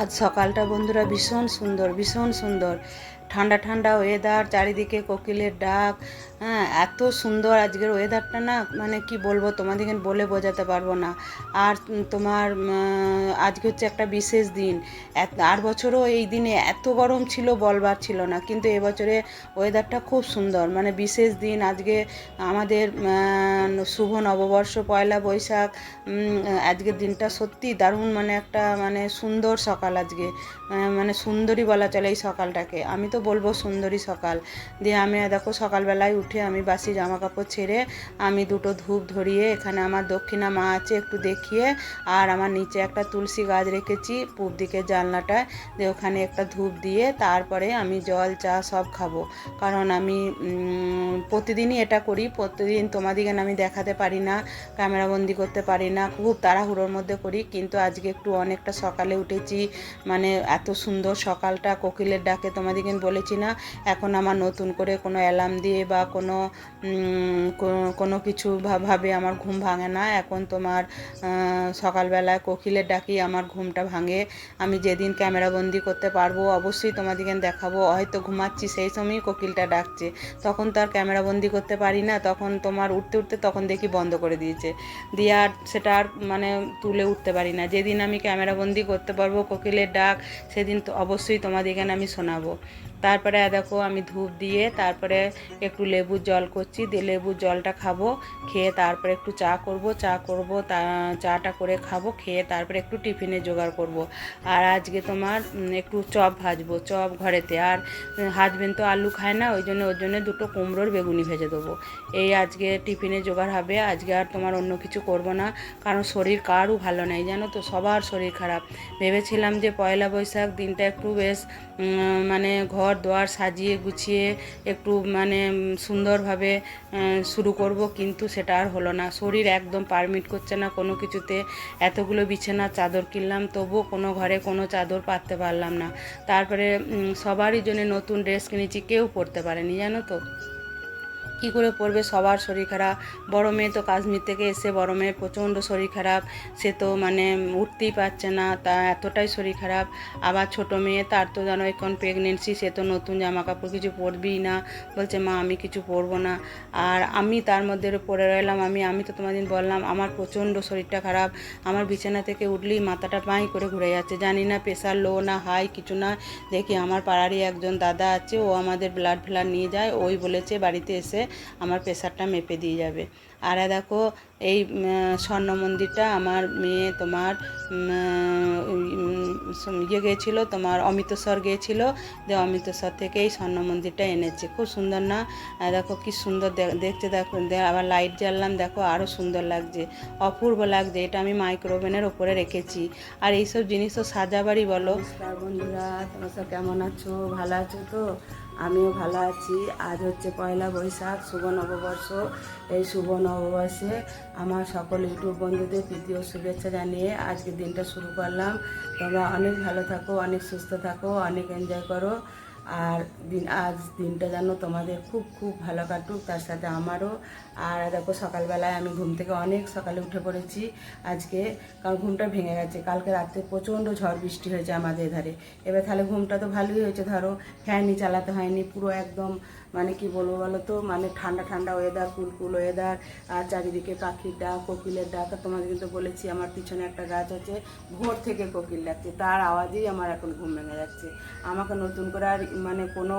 আজ সকালটা বন্ধুরা ভীষণ সুন্দর ভীষণ সুন্দর। ঠান্ডা ঠান্ডা ওয়েদার চারিদিকে কোকিলের ডাক হ্যাঁ এত সুন্দর আজকের ওয়েদারটা না মানে কি বলব তোমাদেরকে বলে বোঝাতে পারব না। আর তোমার আজকে হচ্ছে একটা বিশেষ দিন। আর বছরও এই দিনে এত গরম ছিল বলবার ছিল না, কিন্তু এবছরে ওয়েদারটা খুব সুন্দর। মানে বিশেষ দিন আজকে আমাদের শুভ নববর্ষ, পয়লা বৈশাখ আজকের দিনটা সত্যি দারুণ মানে একটা মানে সুন্দর সকাল আজকে। মানে সুন্দরী বলা চলে এই সকালটাকে। আমি তো বলব সুন্দরী সকাল। দিয়ে আমি, দেখো, সকালবেলায় উঠে আমি বাসি জামা কাপড় ছেড়ে আমি দুটো ধূপ ধরিয়ে এখানে আমার দক্ষিণা মা আছে একটু দেখিয়ে আর আমার নিচে একটা তুলসী গাছ রেখেছি পূব দিকের জানলাটায় দিয়ে ওখানে একটা ধূপ দিয়ে তারপরে আমি জল, চা সব খাব। কারণ আমি প্রতিদিনই এটা করি, প্রতিদিন তোমাদিকে আমি দেখাতে পারি না, ক্যামেরাবন্দি করতে পারি না, খুব তাড়াহুড়োর মধ্যে করি। কিন্তু আজকে একটু অনেকটা সকালে উঠেছি মানে এত সুন্দর সকালটা কোকিলের ডাকে তোমাদিকে বলেছি না। এখন আমার নতুন করে কোনো অ্যালার্ম দিয়ে বা কোনো কোনো কিছু ভাবে আমার ঘুম ভাঙে না। এখন তোমার সকালবেলায় কোকিলের ডাকি আমার ঘুমটা ভাঙে। আমি যেদিন ক্যামেরাবন্দি করতে পারব অবশ্যই তোমাদিকে দেখাবো। হয়তো ঘুমাচ্ছি সেই সময়ই কোকিলটা ডাকছে। তখন তো আর ক্যামেরাবন্দি করতে পারি না। তখন তোমার উঠতে উঠতে তখন দেখি বন্ধ করে দিয়েছে। দিয়ে আর সেটা আর মানে তুলে উঠতে পারি না। যেদিন আমি ক্যামেরাবন্দি করতে পারব কোকিলের ডাক, সেদিন তো অবশ্যই তোমাদেরকে আমি শোনাবো। তারপরে দেখো আমি ধূপ দিয়ে তারপরে একটু লেবুর জল করছি, দিয়ে লেবুর জলটা খাব, খেয়ে তারপরে একটু চা করব চা করব, তা, চাটা করে খাব, খেয়ে তারপরে একটু টিফিনে জোগাড় করব। আর আজকে তোমার একটু চপ ভাজবো, চপ ঘরেতে। আর হাজবেন্ড তো আলু খায় না, ওই জন্য, ওর জন্য দুটো কুমড়োর বেগুনি ভেজে দেবো। এই আজকে টিফিনে জোগাড় হবে, আজকে আর তোমার অন্য কিছু করব না, কারণ শরীর কারও ভালো নেই, জানো তো, সবার শরীর খারাপ। ভেবেছিলাম যে পয়লা বৈশাখ দিনটা একটু বেশ মানে ঘর দোয়ার সাজিয়ে গুছিয়ে একটু মানে সুন্দরভাবে শুরু করব, কিন্তু সেটা আর হলো না। শরীর একদম পারমিট করছে না কোনো কিছুতে। এতগুলো বিছানা, চাদর কিনলাম, তবুও কোনো ঘরে কোনো চাদর পাততে পারলাম না। তারপরে সবারই জন্য নতুন ড্রেস কিনেছি, কেউ পরতে পারেনি, জানো তো? কী করে পড়বে? সবার শরীর খারাপ। বড় মেয়ে তো কাশ্মীর থেকে এসে বড় মেয়ের প্রচণ্ড শরীর খারাপ। সে তো মানে উঠতেই পারছে না, তা এতটাই শরীর খারাপ। আবার ছোট মেয়ে, তার তো জানো এখন প্রেগনেন্সি সে তো নতুন জামা কাপড় কিছু পরবেই না। বলছে, মা, আমি কিছু পরবো না। আর আমি তার মধ্যে পড়ে রইলাম আমি। আমি তো তোমাদের বললাম, আমার প্রচণ্ড শরীরটা খারাপ। আমার বিছানা থেকে উঠলেই মাথাটা পাঁই করে ঘুরে যাচ্ছে। জানি না প্রেশার লো না হাই কিছু না। দেখি আমার পাড়ারই একজন দাদা আছে, ও আমাদের ব্লাড ফ্লাড নিয়ে যায়। ওই বলেছে বাড়িতে এসে আমার প্রেশারটা মেপে দিয়ে যাবে। আর দেখো, এই স্বর্ণ মন্দিরটা আমার মেয়ে তোমার ইয়ে গিয়েছিল, তোমার অমৃতসর গিয়েছিল যে অমৃতসর থেকে এই স্বর্ণ মন্দিরটা এনেছে। খুব সুন্দর না? দেখো কি সুন্দর দেখতে দেখো আবার লাইট জ্বাললাম, দেখো আরও সুন্দর লাগছে, অপূর্ব লাগছে, এটা আমি মাইক্রোওভেনের ওপরে রেখেছি। আর এইসব জিনিস তো সাজাবারই বলো। বন্ধুরা, তোমরা সব কেমন আছো? ভালো আছো তো? আমিও ভালো আছি। আজ হচ্ছে পয়লা বৈশাখ, শুভ নববর্ষ। এই শুভ নববর্ষে আমার সকল ইউটিউব বন্ধুদের প্রীতি ও শুভেচ্ছা জানিয়ে আজকে দিনটা শুরু করলাম। তোমরা অনেক ভালো থাকো, অনেক সুস্থ থাকো, অনেক এনজয় করো। আর দিন, আজ দিনটা যেন তোমাদের খুব খুব ভালো কাটুক, তার সাথে আমারও। আর দেখো সকালবেলায় আমি ঘুম থেকে অনেক সকালে উঠে পড়েছি আজকে, কারণ ঘুমটা ভেঙে গেছে। কালকে রাত্রে প্রচণ্ড ঝড় বৃষ্টি হয়েছে আমাদের ধারে এবার তাহলে ঘুমটা তো ভালোই হয়েছে, ধরো ফ্যানই চালাতে হয়নি, পুরো একদম মানে কি বলব বলো তো মানে ঠান্ডা ঠান্ডা ওয়েদার কুলকুল ওয়েদার আর চারিদিকে পাখির ডাক, কোকিলের ডাক। তোমাদের কিন্তু বলেছি, আমার পিছনে একটা গাছ আছে, ভোর থেকে কোকিল ডাকছে। তার আওয়াজেই আমার এখন ঘুম ভেঙে যাচ্ছে। আমাকে নতুন করে আর মানে কোনো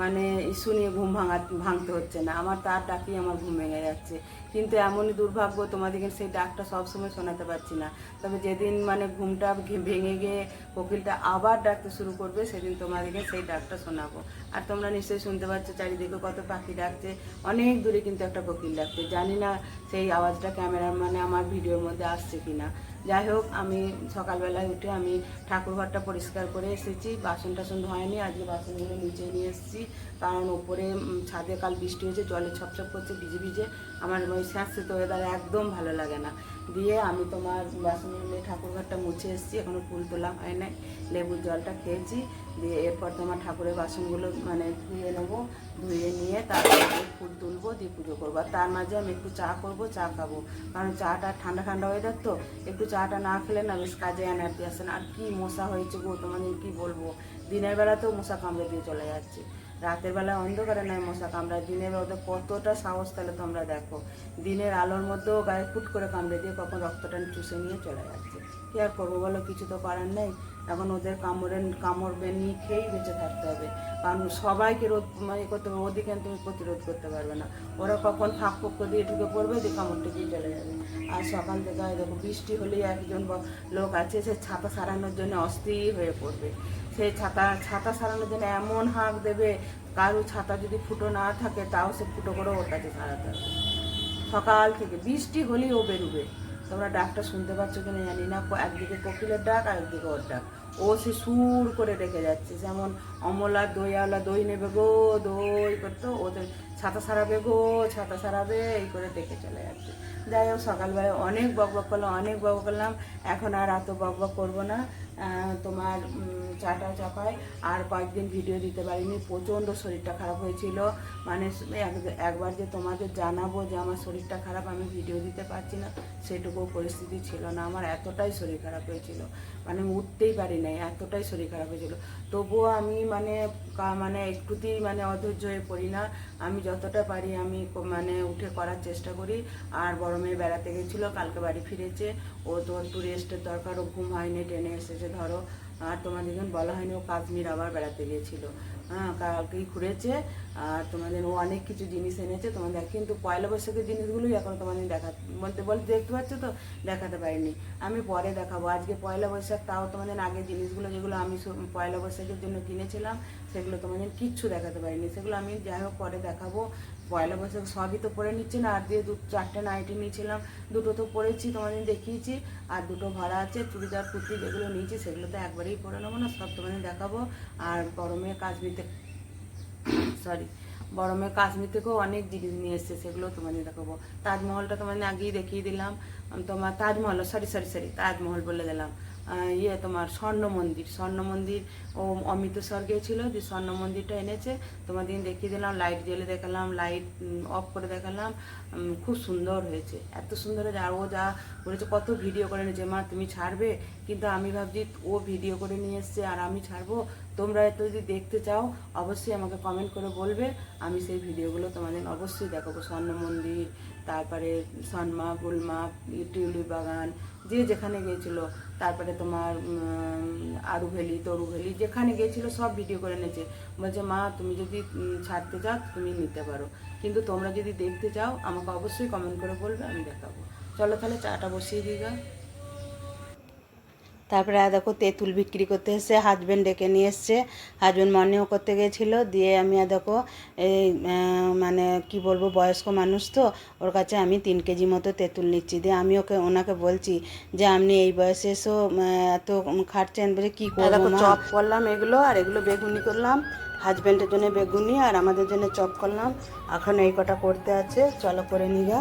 মানে ইস্যু নিয়ে ঘুম ভাঙা ভাঙতে হচ্ছে না। আমার তার ডাকেই আমার ঘুম ভেঙে যাচ্ছে। কিন্তু এমনই দুর্ভাগ্য তোমাদেরকে সেই ডাকটা সবসময় শোনাতে পারছি না। তবে যেদিন মানে ঘুমটা ভেঙে গিয়ে কোকিলটা আবার ডাকতে শুরু করবে, সেদিন তোমাদেরকে সেই ডাকটা শোনাবো। আর তোমরা নিশ্চয়ই শুনতে পাচ্ছ, চারিদিকে কত পাখি ডাকছে। অনেক দূরে কিন্তু একটা কোকিল ডাকছে। জানি না সেই আওয়াজটা ক্যামেরার মানে আমার ভিডিওর মধ্যে আসছে কি না যাই হোক, আমি সকালবেলায় উঠে আমি ঠাকুরঘরটা পরিষ্কার করে এসেছি, বাসন টাসন ধোয়নি আজকে বাসনগুলো নিচে নিয়ে এসেছি। কারণ ওপরে ছাদে কাল বৃষ্টি হয়েছে, জলে ছপছপ করছে, ভিজে ভিজে। আমার ওই তো ওয়েদার একদম ভালো লাগে না। দিয়ে আমি তোমার বাসনগুলো ঠাকুরঘরটা মুছে এসেছি এখনও ফুল তোলা হয় নাই, লেবুর জলটা খেয়েছি। দিয়ে এরপর তোমার ঠাকুরের বাসনগুলো মানে ধুয়ে নেব, ধুয়ে নিয়ে তারপরে ফুল তুলবো, দিয়ে পুজো করব। আর তার মাঝে আমি একটু চা করব, চা খাব। কারণ চাটা ঠান্ডা ঠান্ডা ওয়েদার তো, একটু চাটা না খেলে না বেশ কাজে এনার্জি আসে না। আর কি মশা হয়েছে গো, তোমাদের কি বলব? দিনের বেলাতেও মশা কামড়ে দিয়ে চলে যাচ্ছে। রাতের বেলা অন্ধকারে নয় মশা কামড়ায়। দিনের বেলা কতটা সাহস তাহলে তোমরা দেখো। দিনের আলোর মধ্যেও গায়ে ফুট করে কামড়ে দিয়ে কখন রক্তটা চুষে নিয়ে চলে যাচ্ছে। কি আর করব বলো? কিছু তো করার নেই। এখন ওদের কামড়ে, কামড় নিয়ে খেয়েই বেঁচে থাকতে হবে। কারণ সবাইকে রোধ মানে করতে হবে, ওদিকে তুমি প্রতিরোধ করতে পারবে না। ওরা কখন ফাঁক পক্ষ দিয়ে ঢুকে পড়বে দিয়ে কামড় টিকে চলে যাবে। আর সকাল থেকে দেখো, বৃষ্টি হলেই একজন লোক আছে, সে ছাতা সারানোর জন্য অস্থির হয়ে পড়বে। সেই ছাতা ছাতা সারানোর জন্য এমন হাঁক দেবে, কারও ছাতা যদি ফুটো না থাকে, তাও সে ফুটো করে ওর কাছে সারাতে হবে। সকাল থেকে, বৃষ্টি হলেই ও বেরোবে। তোমরা ডাকটা শুনতে পাচ্ছ কিনা জানি না। একদিকে কোকিলের ডাক আর একদিকে ওর ডাক। ও সে সুর করে ডেকে যাচ্ছে। যেমন অমলা দইওয়ালা দই নেবে গো দই করতো। ওদের ছাতা সারাবে গো, ছাতা সারাবে, এই করে ডেকে চলে যাচ্ছে। যাই হোক সকালবেলা অনেক বক বক করলাম, অনেক বক করলাম। এখন আর এত বক বক করব না। তোমার চাটা চাপায় আর কয়েকদিন ভিডিও দিতে পারিনি, প্রচণ্ড শরীরটা খারাপ হয়েছিল। মানে এক- একবার যে তোমাদের জানাব যে আমার শরীরটা খারাপ, আমি ভিডিও দিতে পারছি না সেটুকু পরিস্থিতি ছিল না। আমার এতটাই শরীর খারাপ হয়েছিল। মানে উঠতেই পারি নাই, এতটাই শরীর খারাপ হয়েছিল। তবুও আমি মানে মানে একটুতেই মানে অধৈর্য হয়ে পড়ি না। আমি যতটা পারি আমি মানে উঠে করার চেষ্টা করি। আর বড় মেয়ে বেড়াতে গেছিল, কালকে বাড়ি ফিরেছে। ও তো একটু রেস্টের দরকার, ও ঘুম হয়নি, ট্রেনে এসেছে, ধরো। আর তোমার দুজন বলা হয়নি, ও কাশ্মীর আবার বেড়াতে গিয়েছিল হ্যাঁ কালকেই ঘুরেছে। আর তোমাদের ও অনেক কিছু জিনিস এনেছে, তোমাদের কিন্তু পয়লা বৈশাখের জিনিসগুলোই এখন তোমাদের দেখা, বলতে বলতে দেখতে পাচ্ছ তো, দেখাতে পারিনি। আমি পরে দেখাবো। আজকে পয়লা বৈশাখ, তাও তোমাদের আগের জিনিসগুলো যেগুলো আমি পয়লা বৈশাখের জন্য কিনেছিলাম, সেগুলো তোমাদের কিচ্ছু দেখাতে পারিনি। সেগুলো আমি যাই হোক পরে দেখাবো। পয়লা বৈশাখ সবই তো পরে নিচ্ছে না আর দিয়ে দু, চারটে নাইটি নিয়েছিলাম, দুটো তো পরেছি, তোমাদের দেখিয়েছি। আর দুটো ভাড়া আছে, চুড়িদার, কুর্তি যেগুলো নিয়েছি, সেগুলো তো একবারেই পরে নেব না, সব তোমাদের দেখাবো। আর গরমে কাশ্মীরতে সরি বড়মে কাশ্মীর থেকেও অনেক জিনিস নিয়ে এসছে, সেগুলো তোমাদের দেখাবো। তাজমহলটা তোমাদের আগেই দেখিয়ে দিলাম। তোমার Taj Mahal sorry sorry sorry Taj Mahal বলে দিলাম। ইয়ে তোমার স্বর্ণ মন্দির স্বর্ণ মন্দির, ও অমৃতসর গিয়েছিল যে স্বর্ণ মন্দিরটা এনেছে। তোমাদের দেখিয়ে দিলাম লাইট জ্বেলে দেখালাম লাইট অফ করে দেখালাম। খুব সুন্দর হয়েছে, এত সুন্দর হয়েছে। আর ও যা বলেছে, কত ভিডিও করে নিয়েছে মা, তুমি ছাড়বে? কিন্তু আমি ভাবছি, ও ভিডিও করে নিয়ে এসছে, আর আমি ছাড়বো? তোমরা এত যদি দেখতে চাও অবশ্যই আমাকে কমেন্ট করে বলবে। আমি সেই ভিডিওগুলো তোমাদের অবশ্যই দেখাবো। স্বর্ণ মন্দির তারপরে সনমা গুলমা টিউলিপ বাগান যে যেখানে গিয়েছিল তারপরে তোমার উম, আরু ভ্যালি যেখানে গিয়েছিল সব ভিডিও করে নিয়েছে বলছে মা তুমি যদি ছাড়তে চাও তুমি নিতে পারো। কিন্তু তোমরা যদি দেখতে চাও আমাকে অবশ্যই কমেন্ট করে বলবে আমি দেখাবো। চলো তাহলে চাটা বসিয়ে দিই তারপরে আর দেখো তেঁতুল বিক্রি করতে এসছে হাজব্যান্ড ডেকে নিয়ে এসছে। হাজব্যান্ড মর্নিংও করতে গেছিল দিয়ে আমি আর দেখো এই মানে কি বলব বয়স্ক মানুষ তো ওর কাছে আমি তিন কেজি মতো তেঁতুল নিচ্ছি। দিয়ে আমি ওকে ওনাকে বলছি যে আপনি এই বয়সে এসো এত খাটছেন বলে কী করব চপ করলাম এগুলো আর এগুলো বেগুনি করলাম। হাজব্যান্ডের জন্য বেগুনি আর আমাদের জন্য চপ করলাম। এখন এই কটা করতে আছে চলো করে নিগা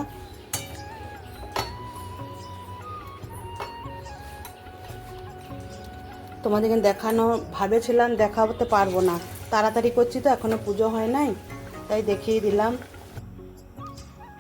তোমাদেরকে দেখানো, ভাবেছিলাম দেখাতে পারব না। তাড়াতাড়ি করছি তো এখনও পুজো হয় নাই, তাই দেখিয়ে দিলাম।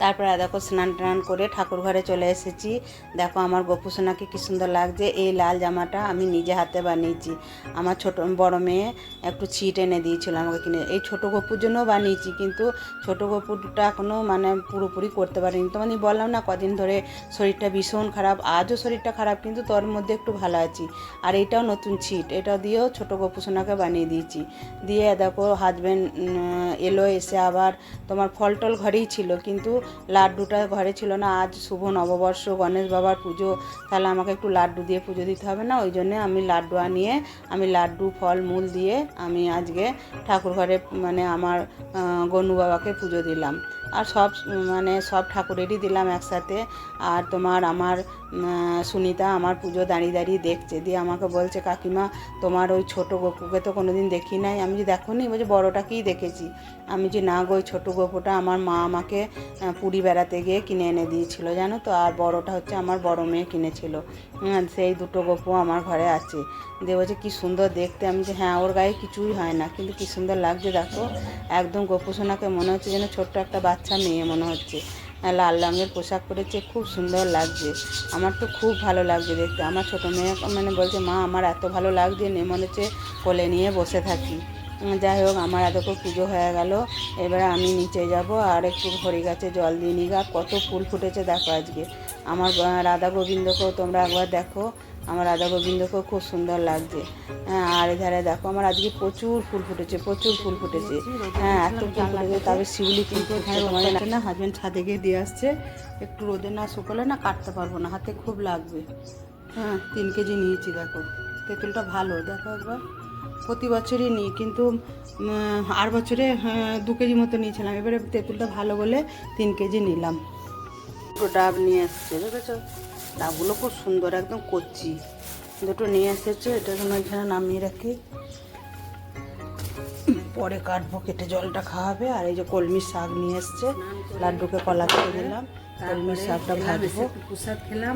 তারপরে দেখো স্নান টান করে ঠাকুর ঘরে চলে এসেছি। দেখো আমার গোপুসোনাকে কি সুন্দর লাগছে, এই লাল জামাটা আমি নিজে হাতে বানিয়েছি। আমার ছোট বড় মেয়ে একটু ছিট এনে দিয়েছিল আমাকে কিনে, এই ছোট গপুর জন্যও বানিয়েছি কিন্তু ছোট গপুরটা এখনও মানে পুরোপুরি করতে পারিনি। তোমাদের বললাম, না, কদিন ধরে শরীরটা ভীষণ খারাপ, আজও শরীরটা খারাপ কিন্তু তোর মধ্যে একটু ভালো আছি। আর এটাও নতুন ছিট, এটা দিয়েও ছোট গোপুসোনাকে বানিয়ে দিয়েছি। দিয়ে দেখো হাজব্যান্ড এলো এসে আবার তোমার ফল টল ঘরেই ছিল কিন্তু লাড্ডুটা ঘরে ছিল না, আজ শুভ নববর্ষ, গণেশ বাবার পুজো, তাহলে আমাকে একটু লাড্ডু দিয়ে পুজো দিতে হবে না? ওই জন্যে আমি লাড্ডু আনিয়ে, আমি লাড্ডু, ফল, মূল দিয়ে আমি আজকে ঠাকুর ঘরে মানে আমার গনু বাবাকে পুজো দিলাম। আর সব মানে সব ঠাকুরেরই দিলাম একসাথে। আর তোমার আমার সুনিতা আমার পুজো দাঁড়িয়ে দাঁড়িয়ে দেখছে। দিয়ে আমাকে বলছে, কাকিমা, তোমার ওই ছোটো গপুকে তো কোনোদিন দেখি নাই। আমি যে দেখো নি বলছে বড়োটাকেই দেখেছি। আমি যে, না গো, ওই ছোটো গপুটা আমার মা আমাকে পুরী বেড়াতে গিয়ে কিনে এনে দিয়েছিল, জানো তো? আর বড়োটা হচ্ছে আমার বড় মেয়ে কিনেছিল। সেই দুটো গপু আমার ঘরে আছে। দিয়ে বলছে, কী সুন্দর দেখতে। আমি যে হ্যাঁ ওর গায়ে কিছুই হয় না। কিন্তু কী সুন্দর লাগছে, দেখো। একদম গোপু সোনাকে মনে হচ্ছে যেন ছোট্ট একটা বাচ্চা মেয়ে মনে হচ্ছে। লাল রঙের পোশাক পরেছে, খুব সুন্দর লাগছে। আমার তো খুব ভালো লাগছে দেখতে। আমার ছোটো মেয়ে মানে বলছে, মা, আমার এত ভালো লাগছে। নে মনে হচ্ছে কোলে নিয়ে বসে থাকি। যাই হোক, আমার এতক্ষণ পুজো হয়ে গেল। এবারে আমি নিচে যাব আর একটু হরি গাছে জল দিয়ে নিই। গা কত ফুল ফুটেছে দেখো আজকে। আমার রাধা গোবিন্দকেও তোমরা একবার দেখো। আমার রাধা গোবিন্দকেও খুব সুন্দর লাগছে। হ্যাঁ আর এধারে দেখো আমার আজকে প্রচুর ফুল ফুটেছে প্রচুর ফুল ফুটেছে। হ্যাঁ এত ফুল ফুটেছে তবে শিউলি ফুল ফুটেছে তোমাদের না হাজবেন্ড ছাদে গিয়ে দিয়ে আসছে। একটু রোদে না শুকোলে না কাটতে পারব না হাতে খুব লাগবে। হ্যাঁ তিন কেজি নিয়েছি দেখো। তেঁতুলটা ভালো দেখো একবার। প্রতি বছরই নিই কিন্তু আর বছরে হ্যাঁ, দু কেজি মতো নিয়েছিলাম। এবারে তেঁতুলটা ভালো বলে তিন কেজি নিলাম। ডাব নিয়ে এসছে দেখেছ ডাবগুলো খুব সুন্দর একদম কচি। দুটো নিয়ে এসেছে এটা জন্য এখানে নামিয়ে রাখি। পরে কাটবো কেটে জলটা খাওয়াবে। আর এই যে কলমির শাক নিয়ে এসছে লাড্ডুকে কলা করে দিলাম। কলমির শাকটা ভাজবো। প্রসাদ খেলাম।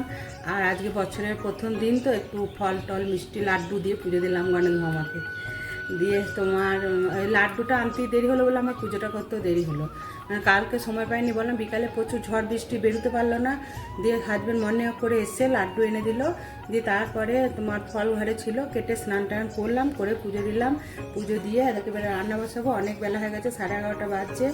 আর আজকে বছরের প্রথম দিন তো একটু ফল টল মিষ্টি লাড্ডু দিয়ে পুজো দিলাম গণেশ মামাকে। দিয়ে তোমার লাড্ডুটা আনতেই দেরি হলো বলে আমার পুজোটা করতেও দেরি হলো। মানে কালকে সময় পাইনি বললাম বিকালে প্রচুর ঝড় বৃষ্টি বেরোতে পারল না। দিয়ে হাজবেন্ড মনে করে এসে লাড্ডু এনে দিল। দিয়ে তারপরে তোমার ফল ঘরে ছিল, কেটে স্নান টান করলাম, করে পুজো দিলাম। পুজো দিয়ে একেবারে রান্না বসাবো, অনেক বেলা হয়ে গেছে, সাড়ে এগারোটা বাজছে।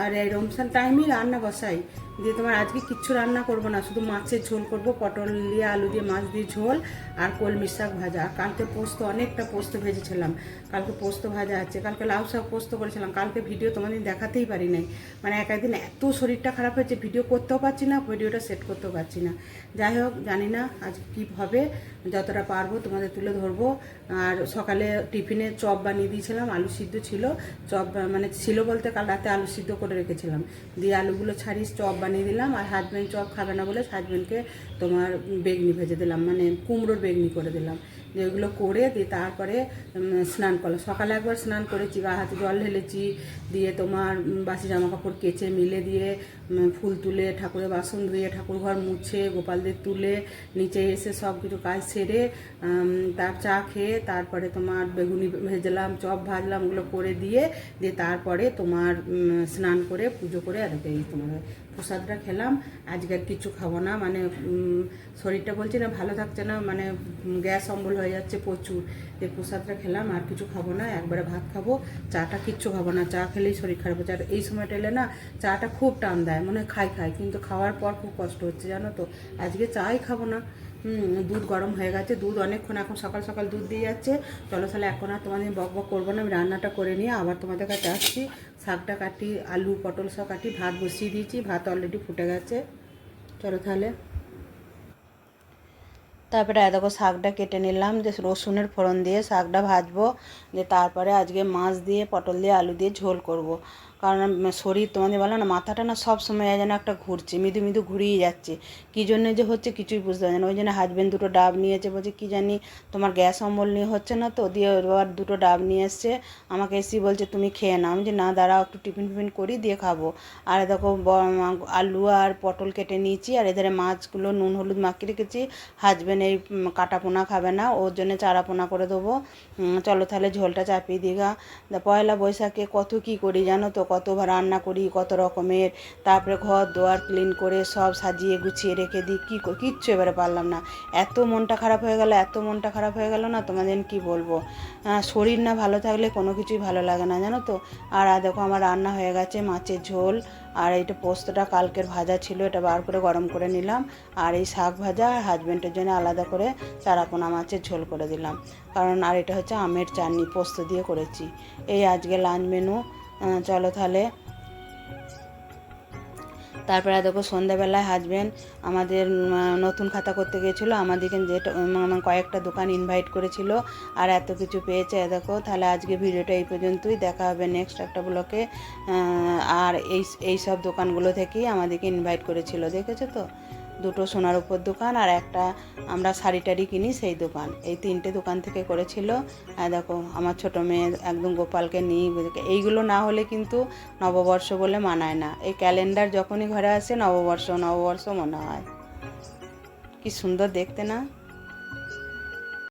আর এই রমজান টাইমই রান্না বসাই। দিয়ে তোমার আজকে কিচ্ছু রান্না করব না, শুধু মাছের ঝোল করব, পটল দিয়ে আলু দিয়ে মাছ দিয়ে ঝোল আর কলমি শাক ভাজা। আর কালকে পোস্ত, অনেকটা পোস্ত ভেজেছিলাম। কালকে পোস্ত ভাজা আছে, কালকে লাউ শাক পোস্ত করেছিলাম। কালকে ভিডিও তোমাদের দেখাতেই পারি নাই। মানে এক একদিন এত শরীরটা খারাপ হয়েছে ভিডিও করতেও পারছি না ভিডিওটা সেট করতেও পারছি না। যাই হোক, জানি না আজ কী হবে, যতটা পারব তোমাদের তুলে ধরবো। আর সকালে টিফিনে চপ বানিয়ে দিয়েছিলাম, আলু সিদ্ধ ছিল। চপ মানে ছিল বলতে কাল রাতে আলু সিদ্ধ করে রেখেছিলাম। দিয়ে আলুগুলো ছাড়িয়ে চপ দিলাম আর হাজব্যান্ড চপ খাবে না বলে হাজব্যান্ডকে তোমার বেগনি ভেজে দিলাম মানে কুমড়োর বেগনি করে দিলাম। ওগুলো করে দিয়ে তারপরে স্নান করলাম। সকালে একবার স্নান করেছি, গা হাতে জল ঢেলেছি, দিয়ে তোমার বাসি জামা কাপড় কেচে মিলে দিয়ে ফুল তুলে, ঠাকুরের বাসন ধুয়ে, ঠাকুর ঘর মুছে, গোপালদের তুলে, নিচে এসে সব কিছু কাজ সেরে তার চা খেয়ে, তারপরে তোমার বেগুনি ভেজলাম, চপ ভাজলাম, ওগুলো করে দিয়ে দিয়ে তারপরে তোমার স্নান করে, পুজো করে আর এই তোমার প্রসাদটা খেলাম। আজকে আর কিছু খাব না মানে শরীরটা বলছে না, ভালো থাকছে না মানে গ্যাস অম্বল হয়ে যাচ্ছে প্রচুর। যে প্রসাদটা খেলাম, আর কিছু খাব না, একবারে ভাত খাব, চাটা কিচ্ছু খাব না, চা খেলেই শরীর খারাপ হচ্ছে। আর এই সময়টা এলে না, চাটা খুব টান দেয়, মনে খাই খাই, কিন্তু খাওয়ার পর খুব কষ্ট হচ্ছে, জানো তো। আজকে চাই খাব না। দুধ গরম হয়ে গেছে, দুধ অনেকক্ষণ এখন সকাল সকাল দুধ দিয়ে যাচ্ছে। চলো তাহলে এখন আর তোমাদের বক বক করব না, আমি রান্নাটা করে নিয়ে আবার তোমাদের কাছে আসছি। শাকটা কাটি, আলু, পটল সব কাটি, ভাত বসিয়ে দিয়েছি, ভাত অলরেডি ফুটে গেছে। চলো তাহলে। তারপরে দেখো শাকটা কেটে নিলাম, যে রসুনের ফোড়ন দিয়ে শাকটা ভাজবো যে তারপরে আজকে মাছ দিয়ে, পটল দিয়ে, আলু দিয়ে ঝোল করব। কারণ শরীর তোমাদের বলো না, মাথাটা না সব সময় যেন একটা ঘুরছে, মৃদু মৃদু ঘুরিয়ে যাচ্ছে। কী জন্য যে হচ্ছে কিছুই বুঝতে পারছি না। ওই জন্য হাজব্যান্ড দুটো ডাব নিয়েছে, বলছে কী জানি তোমার গ্যাস অম্বল নিয়ে হচ্ছে না তো, দিয়ে এবার দুটো ডাব নিয়ে এসছে, আমাকে এসি বলছে তুমি খেয়ে নাও। আমি যে না, দাঁড়াও, একটু টিফিন ফিফিন করি দিয়ে খাব। আর দেখো আলু আর পটল কেটে নিয়েছি, আর এধারে মাছগুলো নুন, হলুদ মাখিয়ে রেখেছি। হাজব্যান্ড এই কাটা পোনা খাবে না, ওর জন্য চারা পোনা করে দেবো। চলো তাহলে ঝোলটা চাপিয়ে দিঘা পয়লা বৈশাখে কত কি করি জানো তো কত রান্না করি, কত রকমের। তারপরে ঘর দোয়ার ক্লিন করে সব সাজিয়ে গুছিয়ে রেখে দিই। কী কিচ্ছু এবারে পারলাম না। এত মনটা খারাপ হয়ে গেল, এত মনটা খারাপ হয়ে গেল না, তোমাদের কি বলব? শরীর না ভালো থাকলে কোনো কিছুই ভালো লাগে না, জানো তো? আর আর দেখো আমার রান্না হয়ে গেছে মাছের ঝোল। আর এইটা পোস্তটা কালকের ভাজা ছিল, এটা বার করে গরম করে নিলাম। আর এই শাক ভাজা আর হাজব্যান্ডের জন্য আলাদা করে চারাপোনা মাছের ঝোল করে দিলাম। কারণ, আর এটা হচ্ছে আমের চাটনি, পোস্ত দিয়ে করেছি। এই আজকে লাঞ্চ মেনু চলো তাহলে। তারপরে দেখো সন্ধ্যাবেলায় হাজবেন্ড আমাদের নতুন খাতা করতে গিয়েছিল। আমাদেরকে যেটা আমার কয়েকটা দোকান ইনভাইট করেছিল আর এত কিছু পেয়েছে। দেখো, তাহলে আজকে ভিডিওটা এই পর্যন্তই। দেখা হবে নেক্সট একটা ব্লকে আর এই এই সব দোকানগুলো থেকেই আমাদেরকে ইনভাইট করেছিল। দেখেছ তো? দুটো সোনার উপর দোকান আর একটা আমরা শাড়ি টাড়ি কিনি সেই দোকান। এই তিনটে দোকান থেকে করেছিল দেখো, আমার ছোটো মেয়ে একদম গোপালকে নিই এইগুলো না হলে কিন্তু নববর্ষ বলে মানায় না। এই ক্যালেন্ডার যখনই ঘরে আসে, নববর্ষ নববর্ষ মনে হয়। কি সুন্দর দেখতে না?